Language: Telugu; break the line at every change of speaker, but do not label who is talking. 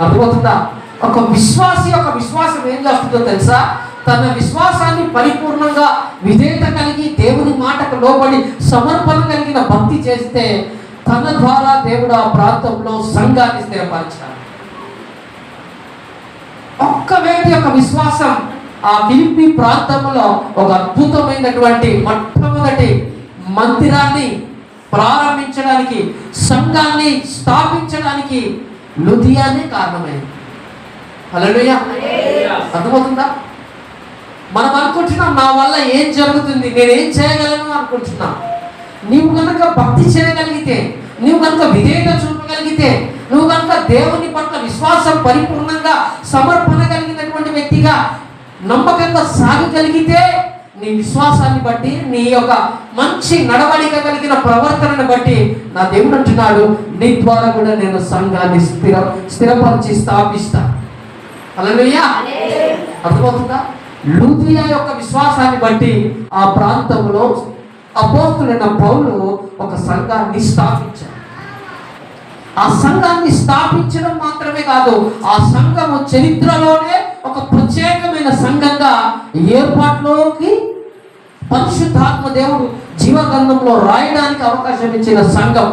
అర్థమవుతుందా ఒక విశ్వాసి యొక్క విశ్వాసం ఏం చేస్తుందో తెలుసా? తన విశ్వాసాన్ని పరిపూర్ణంగా విధేయత కలిగి దేవుని మాటకు లోబడి సమర్పణ కలిగిన భక్తి చేస్తే తన ద్వారా దేవుడు ఆ ప్రాంతంలో సంఘాన్ని స్థిరపరిచాడు. ఒక్క వ్యక్తి యొక్క విశ్వాసం ఆ పిలిపి ప్రాంతంలో ఒక అద్భుతమైనటువంటి మొట్టమొదటి మందిరాన్ని ప్రారంభించడానికి సంఘాన్ని స్థాపించడానికి లుధియానే కారణమైంది. హల్లెలూయా. అర్థమవుతుందా? మనం అనుకుంటున్నాం నా వల్ల ఏం జరుగుతుంది? నేనేం చేయగలను అనుకుంటున్నాం? నీవు కనుక భక్తి చేయగలిగితే నువ్వు కనుక విధేయత చూపగలిగితే నువ్వు కనుక దేవుని పట్ల విశ్వాసం పరిపూర్ణంగా సమర్పణ కలిగినటువంటి వ్యక్తిగా నమ్మకంగా సాగగలిగితే నీ విశ్వాసాన్ని బట్టి నీ యొక్క మంచి నడవడిక కలిగిన ప్రవర్తనను బట్టి నా దేవుడు అంటున్నాడు నీ ద్వారా కూడా నేను సంఘాన్ని స్థిర స్థిరపరిచి స్థాపిస్తా. హల్లెలూయా అర్థమవుతుందా? లూదియా యొక్క విశ్వాసాన్ని బట్టి ఆ ప్రాంతంలో అపోస్తులైన పౌలు ఒక సంఘాన్ని స్థాపించారు ఆ సంఘాన్ని స్థాపించడం మాత్రమే కాదు ఆ సంఘము చరిత్రలోనే ఒక ప్రత్యేకమైన సంఘంగా ఏర్పాటులోకి పరిశుద్ధాత్మ దేవుడు జీవగంధంలో రాయడానికి అవకాశం ఇచ్చిన సంఘం